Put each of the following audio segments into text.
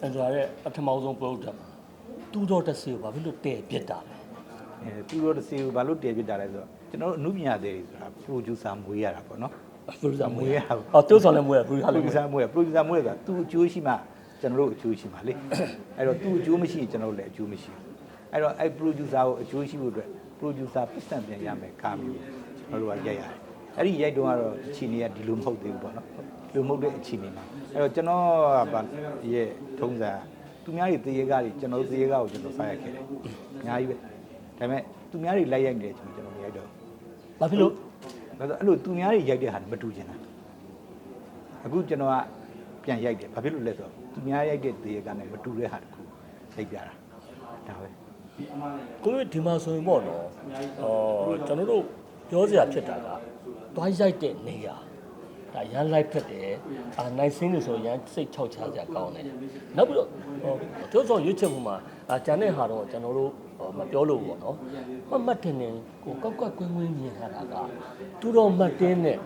ကိုမင်းအန်ဂျာရဲ့ပထမဆုံး product မှာတူတော့တစ်စီကိုဘာဖြစ်လို့တည့်ပြစ်တာလဲအဲသူတို့တစ်စီကိုဘာလို့တည်ပြစ်တာလဲဆိုတော့ကျွန်တော်တို့အမှုပညာတွေဆိုတာ producer မွေးရတာပေါ့နော် ပရိုဂျူဆာမွေးရမွေးရဘူး အော်တိုးဆောင်လည်းမွေးရပရိုဂျူဆာလည်းမွေးရ producer မွေးရ producer မွေးရဆိုတာသူအကျိုးရှိမှကျွန်တော်တို့အကျိုးရှိမှာလေအဲ့တော့သူအကျိုးမရှိရင်ကျွန်တော်တို့လည်းအကျိုးမရှိဘူးအဲ့တော့အဲ့ producer ကိုအကျိုးရှိဖို့အတွက် producer ပတ်စံပြန်ရမယ်ကားမျိုးကျွန်တော်တို့ကရိုက်ရတယ်အဲ့ဒီရိုက်တော့ကတော့အခြေအနေကဒီလိုမဟုတ်သေးဘူးပေါ့နော်ဒီ လိုမဟုတ်တဲ့အခြေအနေမှာအဲ့တော့ကျွန်တော်ကဗာရဲ့ထုံးစံသူများတွေတရေကားတွေကျွန်တော်တို့တရေကားကိုကျွန်တော်စားရခဲ့တယ်အများကြီးပဲဒါပေမဲ့သူများတွေလိုက်ရိုက်နေတယ်ကျွန်တော်မရိုက်တော့ဘူးဘာဖြစ်လို့ဒါဆိုအဲ့လိုသူများတွေရိုက်တဲ့ဟာမတူချင်တာအခုကျွန်တော်ကပြန်ရိုက်တယ်ဘာဖြစ်လို့လဲဆိုတော့သူများရိုက်တဲ့တေကနဲ့မတူတဲ့ဟာတစ်ခုရိုက်ပြတာဒါပဲကိုယ်ဒီမှာဆိုရင်ပေါ့နော်အော်ကျွန်တော်တို့ပြောစရာဖြစ်တာကတွားရိုက်တဲ့နေရာ ဒါရန်လိုက်ဖက်တယ်အာနိုင်စင်းလို့ဆိုရန်စိတ်ချောက်ချစရာကောင်းတယ်နောက်ပြီးတော့ဟိုတိုးဆောင်ရွေးချက်မှုမှာအာဂျန်တဲ့ဟာတော့ကျွန်တော်တို့ဟိုမပြောလို့ပေါ့နော်မှတ်မှတ်တင်တင်ကိုကောက်ကွက်ကွင်းကွင်းမြင်ထားတာကတူတော်မှတ်တင်းနဲ့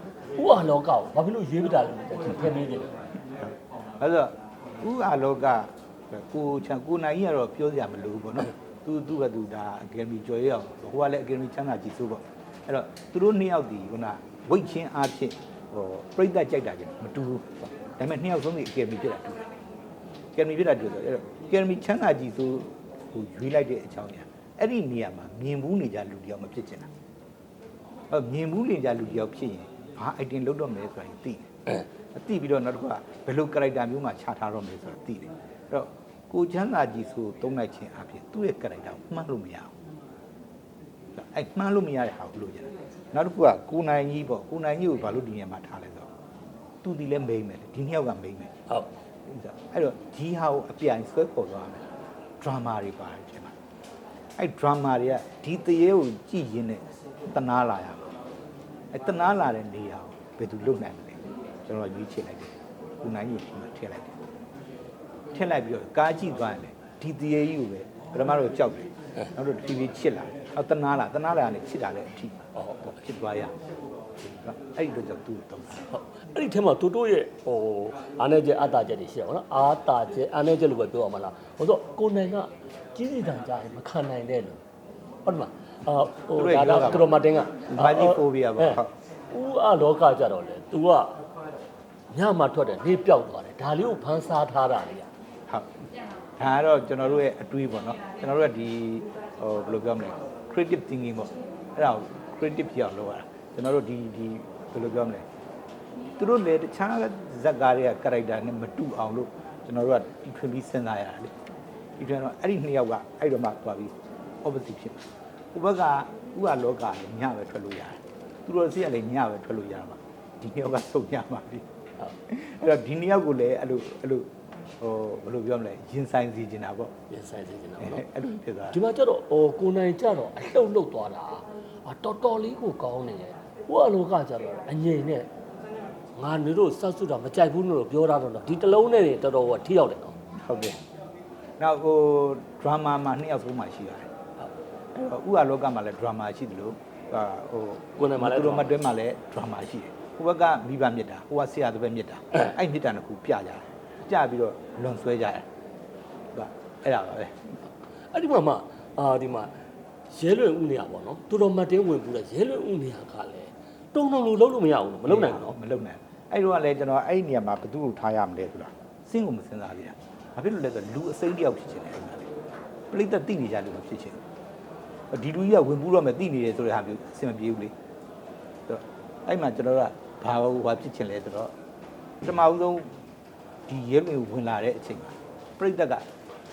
ဥအာလောကကိုဘာဖြစ်လို့ရွေးပြတာလဲကျွန်တော်ထင်နေတယ်အဲ့တော့ဥအာလောကကိုချန်ကိုနိုင်ကြီးကတော့ပြောစရာမလိုဘူးပေါ့နော်သူသူ့ကသူဒါအကယ်ဒမီကျော်ရအောင်ဟိုကလည်းအကယ်ဒမီချမ်းသာကြည့်စိုးပေါ့အဲ့တော့သူတို့နှစ်ယောက်ဒီခုနဝိတ်ချင်းအားဖြင့် ဟိုပြိတ္တကြိုက်တာကြမတူဘူးဒါပေမဲ့နှစ်ယောက်ဆုံးဒီအကယ်ဒမီဖြစ်တာတူတယ်ကယ်မီဖြစ်တာတွေ့ဆိုအဲ့တော့ကယ်မီချမ်းသာကြီးဆိုဟိုရွေးလိုက်တဲ့အကြောင်းညာအဲ့ဒီနေရာမှာမြင်ဘူးနေကြလူတယောက်မဖြစ်ချင်တာအဲ့မြင်ဘူးနေကြလူတယောက်ဖြစ်ရင်ဘာအိုက်တင်လုပ်တော့မယ်ဆိုတာသိတယ်အသိပြီးတော့နောက်တစ်ခုကဘယ်လို character မျိုးမှာခြားထားတော့မယ်ဆိုတာသိတယ်အဲ့တော့ကိုချမ်းသာကြီးဆိုသုံးလိုက်ခြင်းအပြင်သူ့ရဲ့ character ကိုမှတ်လို့မရဘူး အဲ့မှန်းလို့မရတဲ့ဟာကိုလို့ရတယ်နောက်တစ်ခုကကိုနိုင်ကြီးပေါ့ကိုနိုင်ကြီးကိုဘာလို့ဒီနေရာမှာထားလဲဆိုတော့သူဒီလဲမိမ့်မယ်လေဒီနှစ်ယောက်ကမိမ့်မယ်ဟုတ်အဲ့တော့ဒီဟာကိုအပြိုင်ဆွဲခေါ်သွားမယ်ဒရာမာတွေပါတယ်ဒီမှာအဲ့ဒရာမာတွေကဒီတရေကိုကြည့်ရင်းနဲ့တနာလာရမှာအဲ့တနာလာတဲ့နေရာကိုဘယ်သူလုပ်နိုင်မလဲကျွန်တော်ရွေးချယ်လိုက်တယ်ခုနိုင်ကြီးကိုထည့်လိုက်တယ်ထည့်လိုက်ပြီးတော့ကားကြည့်သွားရင်လေဒီတရေကြီးကိုပဲပထမတော့ကြောက်တယ်နောက်တော့တဖြည်းဖြည်းချစ်လာတယ် အော်တနာလာတနာလာနဲ့ချစ်တာလည်းအထီးဟုတ်ဟုတ်ချစ်သွားရအဲ့ဒီတော့ကြောက်သူ့တော့ဟုတ်အဲ့ဒီထဲမှာတိုးတိုးရဲ့ဟိုအားနေချက်အတားချက်တွေရှိရပါတော့အာတာချက်အားနေချက်လို့ပဲပြောရမှာလားဟိုဆိုကိုနိုင်ကကြီးစီတန်ကြရင်မခံနိုင်တဲ့လို့ဟုတ်တယ်မလားအာဟိုဒါကကရိုမတင်ကဘာကြီးဖိုဘီယာပေါ့ဟုတ်ဦးအလောကကြတော့လေ तू ကညမှာထွက်တယ်နေပျောက်သွားတယ်ဒါလေးကိုဖန်ဆားထားတာလေဟုတ်ဒါကတော့ကျွန်တော်တို့ရဲ့အတွေးပေါ့နော်ကျွန်တော်တို့ကဒီဟိုဘယ်လိုပြောမလဲ creative thinking ပေါ့အဲ့ဒါကို creative ဖြစ်အောင်လုပ်ရတာကျွန်တော်တို့ဒီဒီဘယ်လိုပြောမလဲသူတို့လည်းတခြားဇက်ကားတွေက character နဲ့မတူအောင်လို့ကျွန်တော်တို့ကဒီထွင်ပြီးစဉ်းစားရတာလေဒီထွင်တော့အဲ့ဒီနှစ်ယောက်ကအဲ့တော့မှသွားပြီး opposite ဖြစ်မှာဟိုဘက်ကဥဟာလောကလည်းညပဲထွက်လို့ရတယ်သူတို့စီကလည်းညပဲထွက်လို့ရမှာဒီနှစ်ယောက်ကစုံညမှာပြီအဲ့တော့ဒီနှစ်ယောက်ကိုလည်းအဲ့လိုအဲ့လို ဟိုဘယ်လိုပြောမလဲရင်ဆိုင်စီနေတာပေါ့ပြင်ဆိုင်စေချင်တာအဲ့ပေါ့နော်အဲ့လိုဖြစ်သွားဒီမှာကျတော့ဟိုကိုနိုင်ကျတော့အလှုပ်လှုပ်သွားတာအာတော်တော်လေးကိုကောင်းနေတယ်ဦးအလောကကြတော့အငြိမ်နဲ့ငါတို့စတ်စုတာမကြိုက်ဘူးလို့ပြောတာတော့ဒီတလုံးနဲ့နေတော်တော်ကထိရောက်တယ်နော်ဟုတ်တယ်နောက်ဟိုဒရာမာမှာနှစ်ယောက်ဆုံးမှရှိရတယ်အဲ့တော့ဥဟာလောကမှာလည်းဒရာမာရှိတယ်လို့ဟာဟိုကိုနိုင်မှာလည်းသူတို့မတွဲမှာလည်းဒရာမာရှိတယ်ဟိုဘက်ကမိဘမြစ်တာဟိုကဆရာတစ်ပည့်မြစ်တာအဲ့မြစ်တာတစ်ခုပြကြတယ် ပြပြီးတော့လွန်ဆွဲကြတယ်ဟုတ်ပါအဲ့ဒါပါပဲအဲ့ဒီမှာမှအာဒီမှာရဲလွင်ဦးနေရပေါ့နော်တော်တော်မတ်တင်းဝင်ပူတဲ့ရဲလွင်ဦးနေရကလည်းတုံတုံလို့လုံးလို့မရဘူးမလုံးနိုင်ဘူးနော်မလုံနိုင်အဲ့တော့ကလည်းကျွန်တော်အဲ့ဒီနေရာမှာဘယ်သူ့ကိုထားရမလဲဆိုတာစဉ်းကိုမစဉ်းစားသေးတာဘာဖြစ်လို့လဲဆိုတော့လူအစိမ့်တယောက်ဖြစ်ချင်တယ်အဲ့ဒါလေပြိတ္တတိနေကြလို့မဖြစ်ချင်ဘူးဒီလူကြီးကဝင်ပူးတော့မယ်တိနေတယ်ဆိုတဲ့ဟာမျိုးအဆင်မပြေဘူးလေဆိုတော့အဲ့မှာကျွန်တော်ကဘာဟိုဟာဖြစ်ချင်လဲဆိုတော့ပထမဦးဆုံး ဒီရဲလွင်ကိုဝင်လာတဲ့အချိန်မှာပြိတ္တက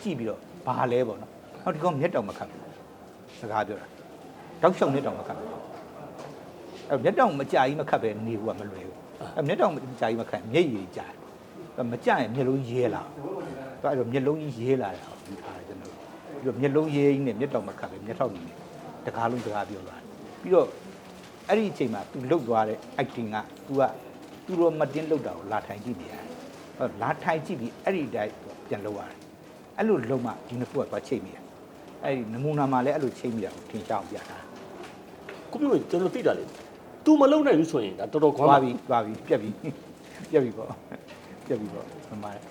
ကြည့်ပြီးတော့ဘာလဲပေါ့နော်ဟောဒီကောင်မျက်တောင်မခတ်ဘူးစကားပြောတာတောက်လျှောက်မျက်တောင်မခတ်ဘူး အဲ့မျက်တောင်မကြကြီးမခတ်ပဲနေဘူးကမလွယ်ဘူးအဲ့မျက်တောင်မကြကြီးမခတ်မျက်ရည်ကြာတယ်အဲ့မကြရင်မျက်လုံးရဲလာတော့အဲ့တော့မျက်လုံးကြီးရဲလာတာကိုယူထားတယ်ကျွန်တော်ပြီးတော့မျက်လုံးရဲကြီးနဲ့မျက်တောင်မခတ်ပဲမျက်ထောက်နေတယ်တကားလုံးတကားပြောလာတယ်ပြီးတော့အဲ့ဒီအချိန်မှာ तू လှုပ်သွားတဲ့ acting က तू က तू တော့မတင်းလှုပ်တာကိုလာထိုင်ကြည့်နေရတယ်အဲ့ လာထိုင်ကြည့်ပြီးအဲ့ဒီတိုင်းပြန်လှုပ်ရတယ်အဲ့လိုလှုပ်မှဒီနှစ်ခုကသွားချိန်မိတယ်အဲ့ဒီနမူနာမှာလည်းအဲ့လိုချိန်မိတာကိုထင်ရှားအောင်ပြတာခုမျိုးကျွန်တော်သိတာလေ तू မလုံးနိုင်ဘူးဆိုရင်ဒါတော်တော်ခွာသွားပါပြီသွားပြီပြက်ပြီပြက်ပြီပေါ့ပြက်ပြီပေါ့မှန်ပါတယ်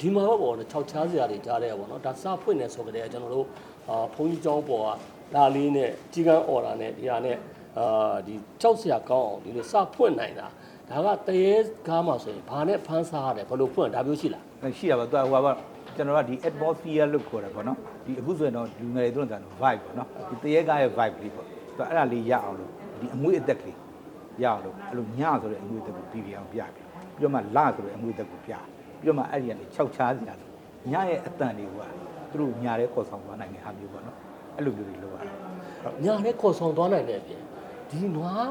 ဒီမှာတော့ပေါ့နော်6ချားစရာတွေကြားတယ်ပေါ့နော်ဒါစဖွင့်နေဆိုကြတဲ့ကျွန်တော်တို့အာဘုန်းကြီးကျောင်းပေါ်ကလာလေးနဲ့ကြီးကန်းအော်တာနဲ့ဒီဟာနဲ့အာဒီကြောက်စရာကောင်းအောင်ဒီလိုစဖွင့်နိုင်တာ ဒါကတရေကားမှာဆိုရင်ဘာနဲ့ဖမ်းစားရတယ်ဘယ်လိုဖွင့်ဒါမျိုးရှိလားရှိတာပါသူကဟိုပါကျွန်တော်ကဒီ atmosphere လို့ခေါ်တယ်ပေါ့နော်ဒီအခုဆိုရင်တော့လူငယ်တွေတို့က vibe ပေါ့နော်ဒီတရေကားရဲ့ vibe လေးပေါ့သူအဲ့ဒါလေးရအောင်လို့ဒီအမွေးအသက်ကလေးရအောင်လို့အဲ့လိုညဆိုတဲ့အမွေးအသက်ကိုပြီးပြအောင်ပြပြပြီးတော့မှလဆိုတဲ့အမွေးအသက်ကိုပြပြီးတော့မှအဲ့ဒီကနေ6ချားစရာလို့ညရဲ့အတန်တွေကသူတို့ညာတဲ့ခေါ်ဆောင်သွားနိုင်တဲ့ဟာမျိုးပေါ့နော်အဲ့လိုမျိုးတွေလုပ်ရတာဟုတ်ညာနဲ့ခေါ်ဆောင်သွားနိုင်တဲ့အပြင်ဒီနွား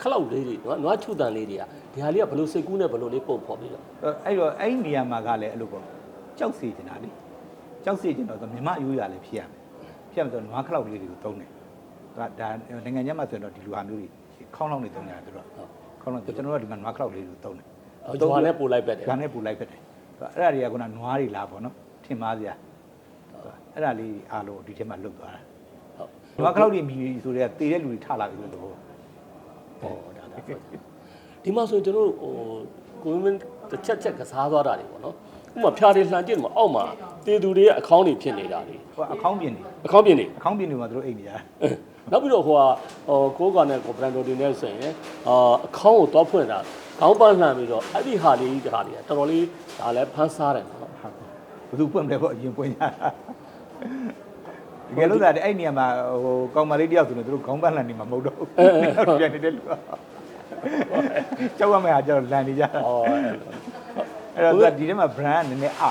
ခလောက်လေးတွေနွားနွားချူတန်လေးတွေကဒီဟာလေးကဘယ်လိုစိတ်ကူးနဲ့ဘယ်လိုလေးပုံဖော်ပြီးတော့အဲ့တော့အဲ့ဒီနေရာမှာကလည်းအဲ့လိုပေါ့ကြောက်စီကျင်တာလေကြောက်စီကျင်တော့မြမအယူရလည်းဖြစ်ရမယ်ဖြစ်ရမယ်ဆိုတော့နွားခလောက်လေးတွေကိုသုံးတယ်ဒါဒါနိုင်ငံခြားမှာဆိုရင်တော့ဒီလိုဟာမျိုးတွေခေါင်းလောင်းတွေသုံးကြတယ်သူတို့ခေါင်းလောင်းကျွန်တော်တို့ကဒီမှာနွားခလောက်လေးတွေကိုသုံးတယ်ဂျွာနဲ့ပို့လိုက်ပက်တယ်ဂျွာနဲ့ပူလိုက်ဖက်တယ်အဲ့ဒါတွေကကနနွားတွေလားပေါ့နော်ထင်ပါစရာအဲ့ဒါလေးအားလုံးဒီထဲမှာလွတ်သွားတာဟုတ်နွားခလောက်တွေမြည်ဆိုတဲ့တေတဲ့လူတွေထလာပြီလို့တော့ ဟောဒါဒါဒီမှာဆိုရင်ကျွန်တော်တို့ဟိုကိုမင်းတစ်ချက်ချက်ကစားသွားတာတွေပေါ့နော်ဥပမာဖြားတွေလှန်ကြည့်မှာအောက်မှာတေသူတွေရဲ့အကောင့်တွေဖြစ်နေတာတွေဟိုအခေါင်းပြင်နေအကောင့်ပြင်နေအခေါင်းပြင်နေမှာသူတို့အိတ်နေရနောက်ပြီးတော့ဟိုဟာဟိုကိုးကာနဲ့ကိုဘရန်ဒိုတွေနဲ့ဆိုရင်အာအကောင့်ကိုတော့ဖွင့်တာခေါင်းပန်းလှန်ပြီးတော့အဲ့ဒီဟာလေးတခါလေးတော်တော်လေးဒါလည်းဖန်ဆားတယ်နော်ဟုတ်ဘယ်သူပွင့်မလဲပေါ့အရင်ပွင့်ကြတာ တကယ်လို့သာအဲ့နေရာမှာဟိုကောင်မလေးတယောက်ဆိုရင်သူတို့ခေါင်းပန်းလန်နေမှာမဟုတ်တော့ဘူးပြန်နေတဲ့လူကကြောက်ရမယ့်ဟာကျတော့လန်နေကြတာဟောအဲ့တော့ဒီထဲမှာ brand နည်းနည်းအ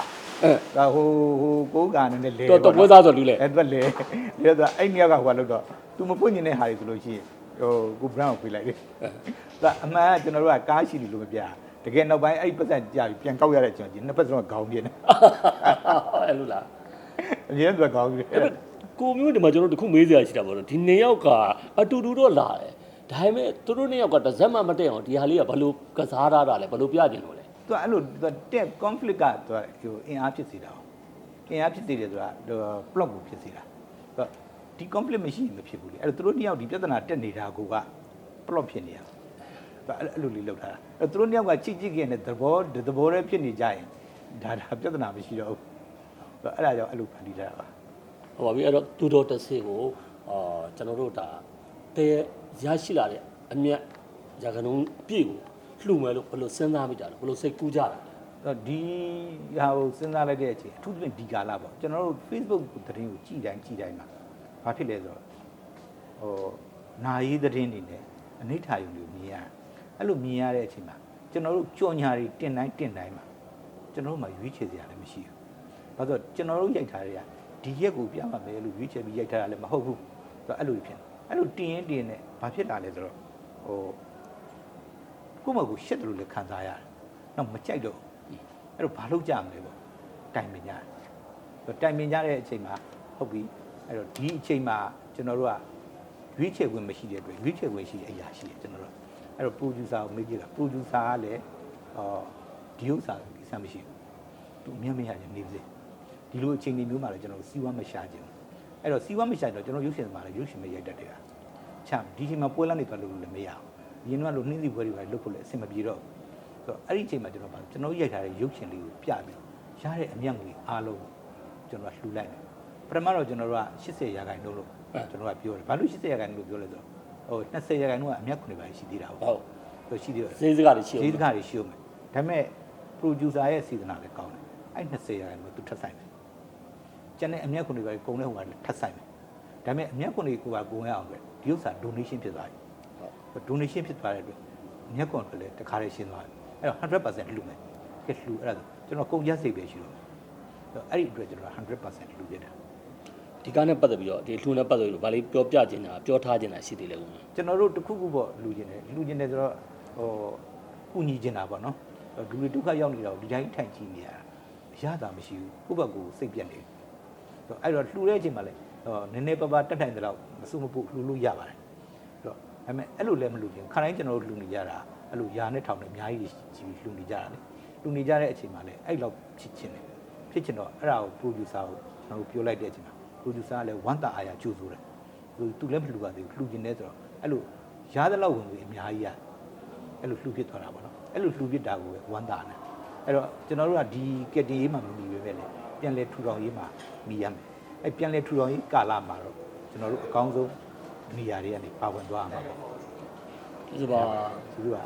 အဲဒါဟိုဟိုကိုးကနည်းနည်းလဲတော်တော်ပွဲသားဆိုလူလေအဲ့တော့လေလေတော့အဲ့နေရာကဟိုကလို့တော့ तू မပွင့်နေတဲ့ဟာတွေဆိုလို့ရှိရင်ဟိုကို brand ကိုပြေးလိုက်တယ်ဒါအမှန်ကကျွန်တော်တို့ကကားရှိတယ်လို့မပြတကယ်နောက်ပိုင်းအဲ့ပတ်သက်ကြာပြီးပြန်ကောက်ရတဲ့ကျွန်တော်ဒီနှစ်ပတ်စလုံးကခေါင်းပြင်းတယ်အဲ့လိုလားအရင်ကခေါင်းပြင်းအဲ့ ကိုမျိုးဒီမှာကျွန်တော်တို့တစ်ခုမေးစရာရှိတာပေါ့နော်ဒီနှစ်ယောက်ကအတူတူတော့လာတယ်ဒါပေမဲ့သူတို့နှစ်ယောက်ကတစ်စက်မှမတက်အောင်ဒီဟာလေးကဘယ်လိုကစားထားတာလဲဘယ်လိုပြကျင်လို့လဲသူကအဲ့လိုသူကတက် conflict ကသူကဟိုအင်အားဖြစ်စေတာ။အင်အားဖြစ်စေတယ်ဆိုတာဟို plot ကိုဖြစ်စေတာ။သူကဒီ conflict မရှိရင်မဖြစ်ဘူးလေ။အဲ့တော့သူတို့နှစ်ယောက်ဒီပြဿနာတက်နေတာကိုက plot ဖြစ်နေရ။သူအဲ့အဲ့လိုလေးလောက်ထားတာ။အဲ့သူတို့နှစ်ယောက်ကချစ်ချစ်ခင်နဲ့သဘောသဘောတည်းဖြစ်နေကြရင်ဒါဒါပြဿနာမရှိတော့ဘူး။သူအဲ့ဒါကြောင့်အဲ့လိုဖန်တီးထားတာပါ ဟောပါပြီအဲ့တော့တူတော်တစ်စေကိုအာကျွန်တော်တို့ဒါတဲရရှိလာတဲ့အမြတ်ရာခဏုံးပြည့်ကိုလှူမယ်လို့ဘယ်လိုစဉ်းစားမိကြလဲဘယ်လိုစိတ်ကူးကြလဲ။အဲ့တော့ဒီဟာကိုစဉ်းစားလိုက်တဲ့အချိန်အထူးသဖြင့်ဒီကာလပေါ့ကျွန်တော်တို့ Facebook သတင်းကိုကြည်တိုင်းကြည်တိုင်းမှာဘာဖြစ်လဲဆိုတော့ဟိုနာရေးသတင်းတွေနဲ့အနိဋ္ဌာယုံတွေမြင်ရအဲ့လိုမြင်ရတဲ့အချိန်မှာကျွန်တော်တို့ကြော်ညာတွေတင်တိုင်းတင်တိုင်းမှာကျွန်တော်တို့မှရွေးချယ်စရာလည်းမရှိဘူး။ဘာလို့လဲကျွန်တော်တို့ရိုက်ထားတဲ့က ဒီရက်ကိုပြမှာမယ်လို့ရွေးချယ်ပြီးရိုက်ထားတာလည်းမဟုတ်ဘူး။ဆိုတော့အဲ့လိုဖြစ်နေ။အဲ့လိုတင်ရင်တင်နဲ့ဘာဖြစ်လာလဲဆိုတော့ဟိုကိုယ့်မကိုရှက်တယ်လို့လည်းခံစားရတယ်။တော့မကြိုက်တော့ဘူးအဲ့တော့ဘာလုပ်ကြမလဲပေါ့။တိုင်ပင်ကြတယ်။ဆိုတော့တိုင်ပင်ကြတဲ့အချိန်မှာဟုတ်ပြီ။အဲ့တော့ဒီအချိန်မှာကျွန်တော်တို့ကရွေးချယ်ခွင့်မရှိတဲ့အတွက်ရွေးချယ်ခွင့်ရှိတဲ့အရာရှိတယ်ကျွန်တော်တို့အဲ့တော့ producer ကိုမေးကြည့်တာ producer ကလည်းအော်ဒီဥစ္စာကိစ္စမရှိဘူးသူအမြတ်မရခြင်းနေပါစေ ဒီလိုအချိန်တွေမျိုးမှာလည်းကျွန်တော်တို့စီးပွားမရှာခြင်းအဲ့တော့စီးပွားမရှာတော့ကျွန်တော်ရုပ်ရှင်သမားလည်းရုပ်ရှင်မရိုက်တတ်တယ်ဟာချမ်းဒီချိန်မှာပွဲလမ်းတွေသွားလို့လည်းမရဘူးရင်းတော့လို့နှင်းစီပွဲတွေပဲလုပ်ဖို့လည်းအဆင်မပြေတော့ဘူးဆိုတော့အဲ့ဒီအချိန်မှာကျွန်တော်ပါကျွန်တော်ရိုက်ထားတဲ့ရုပ်ရှင်လေးကိုပြပြီးရတဲ့အမြတ်ငွေအားလုံးကျွန်တော်ကလှူလိုက်တယ်ပထမတော့ကျွန်တော်တို့က80ရာခိုင်နှုန်းလို့ကျွန်တော်ကပြောတယ်ဘာလို့80ရာခိုင်နှုန်းလို့ပြောလဲဆိုတော့ဟို20ရာခိုင်နှုန်းကအမြတ်ခွန်တွေပါရှိသေးတာဟုတ်ဟုတ်ရှိသေးတယ်စေးစကားတွေရှိဈေးအောင်တကားတွေရှိဦးမယ်ဒါပေမဲ့ producer ရဲ့စေတနာလည်းကောင်းတယ်အဲ့20ရာခိုင်နှုန်းသူထပ်ဆိုင်တယ် ကျန်တဲ့အမြတ်ခွန်တွေပါကုန်တဲ့ဟိုကလည်းထပ်ဆိုင်တယ်ဒါပေမဲ့အမြတ်ခွန်တွေကိုကကုန်ရအောင်ပဲဒီဥစ္စာ donation ဖြစ်သွားပြီ donation ဖြစ်သွားတဲ့အတွက်အမြတ်ခွန်တွေလည်းတခါလေးရှင်းသွားတယ်အဲ့တော့100%လှူမယ်ကဲလှူအဲ့ဒါဆိုကျွန်တော်ကုန်ရက်စိတ်ပဲရှိတော့အဲ့ဒီအတွက်ကျွန်တော်100%လှူပြတာဒီကားနဲ့ပတ်သက်ပြီးတော့ဒီလှူနဲ့ပတ်သက်ပြီးတော့ဗာလေးပြောပြချင်တာပြောထားချင်တာရှိသေးတယ်ကွာကျွန်တော်တို့တစ်ခုခုပေါ့လူကျင်တယ်လူကျင်တယ်ဆိုတော့ဟိုကုညီကျင်တာပေါ့နော်လူတွေဒုက္ခရောက်နေတာကိုဒီတိုင်းထိုင်ကြည့်နေရတာအရသာမရှိဘူးကိုယ့်ဘက်ကိုစိတ်ပြက်နေတယ် အဲ့တော့လှူတဲ့အချိန်မှာလည်းဟောနည်းနည်းပါးပါးတက်ထိုင်တဲ့တော့မစုမပုလှူလို့ရပါတယ်ဆိုတော့ဒါပေမဲ့အဲ့လိုလည်းမလှူချင်ခါတိုင်းကျွန်တော်တို့လှူနေကြတာအဲ့လိုယာနဲ့ထောင်နဲ့အများကြီးကြီးလှူနေကြတာလေလှူနေကြတဲ့အချိန်မှာလည်းအဲ့လောက်ဖြစ်ချင်တယ်ဖြစ်ချင်တော့အဲ့ဒါကို producer ကိုကျွန်တော်တို့ပြောလိုက်တဲ့အချိန်မှာ producer ကလည်းဝမ်းတာအားရကြိုးဆိုတယ်သူသူလည်းမလှူပါသေးဘူးလှူကျင်တယ်ဆိုတော့အဲ့လိုရားသလောက်ဝင်ပြီးအများကြီးရအဲ့လိုလှူဖြစ်သွားတာပေါ့နော်အဲ့လိုလှူဖြစ်တာကိုပဲဝမ်းသာတယ်အဲ့တော့ကျွန်တော်တို့ကဒီကက်တင်ရေးမှာမမီပဲပဲလေ ပြန်လဲထူထောင်ရေးမှာမီရမယ်အဲ့ပြန်လဲထူထောင်ရေးကာလမှာတော့ကျွန်တော်တို့အကောင်းဆုံးနေရာတွေကနေပါဝင်သွားမှာပေါ့ဒီဆိုပါသူတို့က